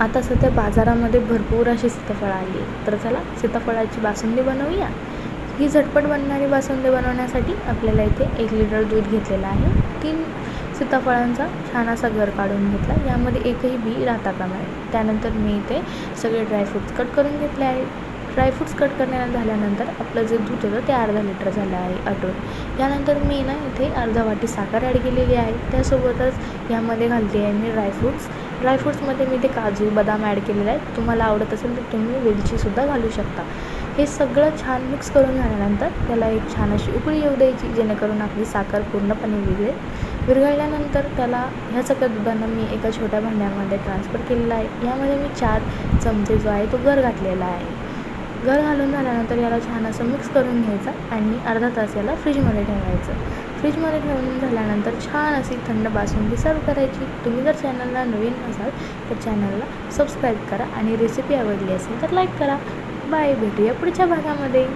आता सध्या बाजारामध्ये भरपूर अशी सीताफळं आली तर चला सीताफळाची बासुंदी बनवूया. ही झटपट बनणारी बासुंदी बनवण्यासाठी आपल्याला इथे एक लिटर दूध घेतलेलं आहे. तीन सीताफळांचा छान असा गर काढून घेतला. यामध्ये एकही बी राहता कामा नये. त्यानंतर मी इथे सगळे ड्रायफ्रूट्स कट करून घेतले आहे ड्रायफ्रूट्स कट करण्या झाल्यानंतर आपलं जे दूध होतं ते अर्धा लिटर झालं आहे आठवण यानंतर मी ना इथे अर्धा वाटी साखर ॲड केलेली आहे. त्यासोबतच यामध्ये घालते आहे मी ड्रायफ्रूट्स ड्रायफ्रूट्समध्ये मी ते काजू बदाम ॲड केलेले आहेत. तुम्हाला आवडत असेल तर तुम्ही वेलचीसुद्धा घालू शकता. हे सगळं छान मिक्स करून झाल्यानंतर त्याला एक छान अशी उकळी येऊ द्यायची जेणेकरून आपली साखर पूर्णपणे विरघळेल विरघळल्यानंतर त्याला ह्या सगळ्या दुधांना मी एका छोट्या भांड्यामध्ये ट्रान्सफर केलेला आहे. यामध्ये मी चार चमचे जो आहे तो गर घातलेला आहे. घर घालून झाल्यानंतर याला छान असं मिक्स करून घ्यायचं आणि अर्धा तास याला फ्रीजमध्ये ठेवायचं. फ्रीजमध्ये ठेवून झाल्यानंतर छान अशी थंड बासुंदी सर्व करायची. तुम्ही जर चॅनलला नवीन असाल तर चॅनलला सबस्क्राईब करा आणि रेसिपी आवडली असेल तर लाईक करा. बाय भेटूया पुढच्या भागामध्ये.